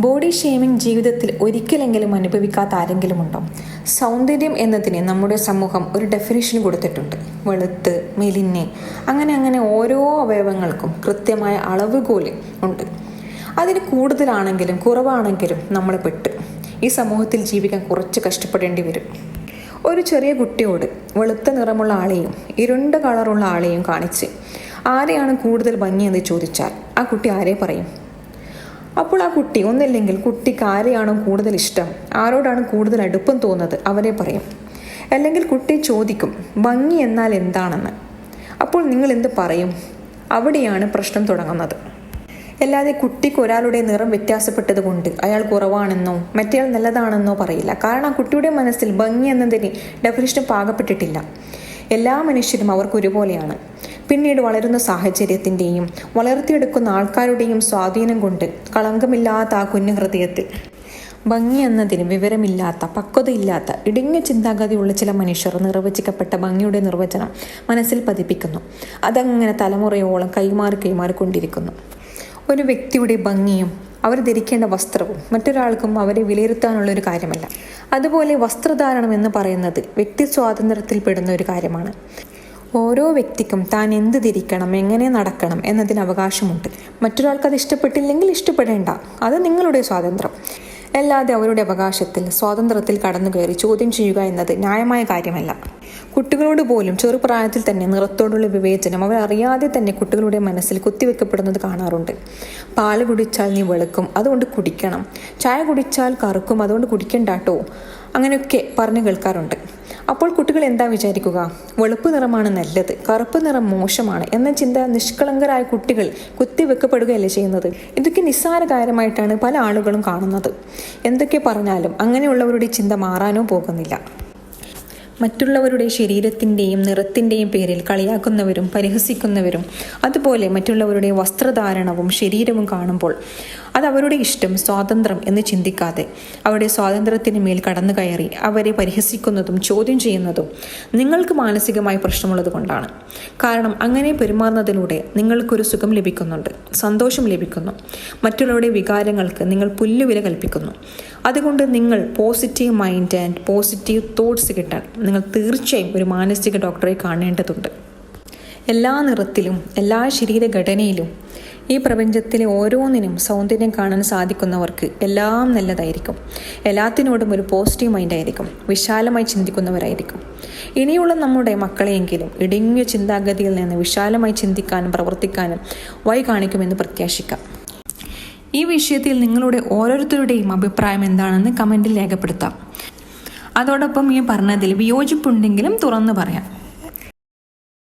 Body shaming ജീവിതത്തിൽ ഒരിക്കലെങ്കിലും അനുഭവിക്കാത്ത ആരെങ്കിലും ഉണ്ടോ സൗന്ദര്യം എന്നതിന് നമ്മുടെ സമൂഹം ഒരു ഡെഫിനേഷൻ കൊടുത്തിട്ടുണ്ട്. വെളുത്ത് മെലിഞ്ഞ് അങ്ങനെ അങ്ങനെ ഓരോ അവയവങ്ങൾക്കും കൃത്യമായ അളവുകോൽ ഉണ്ട്. അതിന് കൂടുതലാണെങ്കിലും കുറവാണെങ്കിലും നമ്മൾ പെട്ട്. ഈ സമൂഹത്തിൽ ജീവിക്കാൻ കുറച്ച് കഷ്ടപ്പെടേണ്ടി വരും. ഒരു ചെറിയ കുട്ടിയോട് വെളുത്ത നിറമുള്ള ആളെയും ഇരുണ്ട കളറുള്ള ആളെയും കാണിച്ച് ആരെയാണ് കൂടുതൽ ഭംഗിയെന്ന് ചോദിച്ചാൽ ആ കുട്ടി ആരെ പറയും? അപ്പോൾ ആ കുട്ടി ഒന്നില്ലെങ്കിൽ കുട്ടിക്ക് ആരെയാണോ കൂടുതൽ ഇഷ്ടം ആരോടാണ് കൂടുതൽ അടുപ്പം തോന്നുന്നത് അവരെ പറയും. അല്ലെങ്കിൽ കുട്ടി ചോദിക്കും ഭംഗി എന്നാൽ എന്താണെന്ന്? അപ്പോൾ നിങ്ങൾ എന്ത് പറയും? അവിടെയാണ് പ്രശ്നം തുടങ്ങുന്നത്. അല്ലാതെ കുട്ടിക്ക് ഒരാളുടെ നിറം വ്യത്യാസപ്പെട്ടത് കൊണ്ട് അയാൾ കുറവാണെന്നോ മറ്റേയാൾ നല്ലതാണെന്നോ പറയില്ല. കാരണം ആ കുട്ടിയുടെ മനസ്സിൽ ഭംഗി എന്നതിന് ഡെഫിനിഷൻ പാകപ്പെട്ടിട്ടില്ല. എല്ലാ മനുഷ്യരും അവർക്ക് ഒരുപോലെയാണ്. പിന്നീട് വളരുന്ന സാഹചര്യത്തിന്റെയും വളർത്തിയെടുക്കുന്ന ആൾക്കാരുടെയും സ്വാധീനം കൊണ്ട് കളങ്കമില്ലാത്ത ആ കുഞ്ഞു ഹൃദയത്തിൽ. ഭംഗി എന്നതിന് വിവരമില്ലാത്ത പക്വതയില്ലാത്ത ഇടുങ്ങിയ ചിന്താഗതിയുള്ള ചില മനുഷ്യർ നിർവചിക്കപ്പെട്ട ഭംഗിയുടെ നിർവചനം മനസ്സിൽ പതിപ്പിക്കുന്നു. അതങ്ങനെ തലമുറയോളം കൈമാറി കൈമാറിക്കൊണ്ടിരിക്കുന്നു. ഒരു വ്യക്തിയുടെ ഭംഗിയും അവർ ധരിക്കേണ്ട വസ്ത്രവും മറ്റൊരാൾക്കും അവരെ വിലയിരുത്താനുള്ള ഒരു കാര്യമല്ല. അതുപോലെ വസ്ത്രധാരണം എന്ന് പറയുന്നത് വ്യക്തി സ്വാതന്ത്ര്യത്തിൽ പെടുന്ന ഒരു കാര്യമാണ്. ഓരോ വ്യക്തിക്കും താൻ എന്ത് ധരിക്കണം എങ്ങനെ നടക്കണം എന്നതിന് അവകാശമുണ്ട്. മറ്റൊരാൾക്ക് അത് ഇഷ്ടപ്പെട്ടില്ലെങ്കിൽ ഇഷ്ടപ്പെടേണ്ട. അത് നിങ്ങളുടെ സ്വാതന്ത്ര്യം. അല്ലാതെ അവരുടെ അവകാശത്തിൽ സ്വാതന്ത്ര്യത്തിൽ കടന്നു കയറി ചോദ്യം ചെയ്യുക എന്നത് ന്യായമായ കാര്യമല്ല. കുട്ടികളോട് പോലും ചെറുപ്രായത്തിൽ തന്നെ നിറത്തോടുള്ള വിവേചനം അവർ അറിയാതെ തന്നെ കുട്ടികളുടെ മനസ്സിൽ കുത്തിവെക്കപ്പെടുന്നത് കാണാറുണ്ട്. പാൽ കുടിച്ചാൽ നീ വെളുക്കും അതുകൊണ്ട് കുടിക്കണം. ചായ കുടിച്ചാൽ കറുക്കും അതുകൊണ്ട് കുടിക്കണ്ടാട്ടോ അങ്ങനെയൊക്കെ പറഞ്ഞു കേൾക്കാറുണ്ട്. അപ്പോൾ കുട്ടികൾ എന്താ വിചാരിക്കുക? വെളുപ്പ് നിറമാണ് നല്ലത് കറുപ്പ് നിറം മോശമാണ് എന്ന ചിന്ത നിഷ്കളങ്കരായ കുട്ടികൾ കുത്തിവെക്കപ്പെടുകയല്ലേ ചെയ്യുന്നത്? ഇതൊക്കെ നിസ്സാര കാര്യമായിട്ടാണ് പല ആളുകളും കാണുന്നത്. എന്തൊക്കെ പറഞ്ഞാലും അങ്ങനെയുള്ളവരുടെ ചിന്ത മാറാനോ പോകുന്നില്ല. മറ്റുള്ളവരുടെ ശരീരത്തിന്റെയും നിറത്തിന്റെയും പേരിൽ കളിയാക്കുന്നവരും പരിഹസിക്കുന്നവരും അതുപോലെ മറ്റുള്ളവരുടെ വസ്ത്രധാരണവും ശരീരവും കാണുമ്പോൾ അത് അവരുടെ ഇഷ്ടം സ്വാതന്ത്ര്യം എന്ന് ചിന്തിക്കാതെ അവരുടെ സ്വാതന്ത്ര്യത്തിന് മേൽ കടന്നു കയറി അവരെ പരിഹസിക്കുന്നതും ചോദ്യം ചെയ്യുന്നതും നിങ്ങൾക്ക് മാനസികമായി പ്രശ്നമുള്ളത് കൊണ്ടാണ്. കാരണം അങ്ങനെ പെരുമാറുന്നതിലൂടെ നിങ്ങൾക്കൊരു സുഖം ലഭിക്കുന്നുണ്ട് സന്തോഷം ലഭിക്കുന്നു. മറ്റുള്ളവരുടെ വികാരങ്ങൾക്ക് നിങ്ങൾ പുല്ലുവില കൽപ്പിക്കുന്നു. അതുകൊണ്ട് നിങ്ങൾ positive mind and positive thoughts കിട്ടാൻ നിങ്ങൾ തീർച്ചയായും ഒരു മാനസിക ഡോക്ടറെ കാണേണ്ടതുണ്ട്. എല്ലാ നിറത്തിലും എല്ലാ ശരീരഘടനയിലും ഈ പ്രപഞ്ചത്തിലെ ഓരോന്നിനും സൗന്ദര്യം കാണാൻ സാധിക്കുന്നവർക്ക് എല്ലാം നല്ലതായിരിക്കും. എല്ലാത്തിനോടും ഒരു പോസിറ്റീവ് മൈൻഡായിരിക്കും വിശാലമായി ചിന്തിക്കുന്നവരായിരിക്കും. ഇനിയുള്ള നമ്മുടെ മക്കളെയെങ്കിലും ഇടുങ്ങിയ ചിന്താഗതിയിൽ നിന്ന് വിശാലമായി ചിന്തിക്കാനും പ്രവർത്തിക്കാനും വൈ കാണിക്കുമെന്ന് പ്രത്യാശിക്കാം. ഈ വിഷയത്തിൽ നിങ്ങളുടെ ഓരോരുത്തരുടെയും അഭിപ്രായം എന്താണെന്ന് കമന്റിൽ രേഖപ്പെടുത്താം. അതോടൊപ്പം ഈ പറഞ്ഞതിൽ വിയോജിപ്പുണ്ടെങ്കിലും തുറന്നു പറയാം.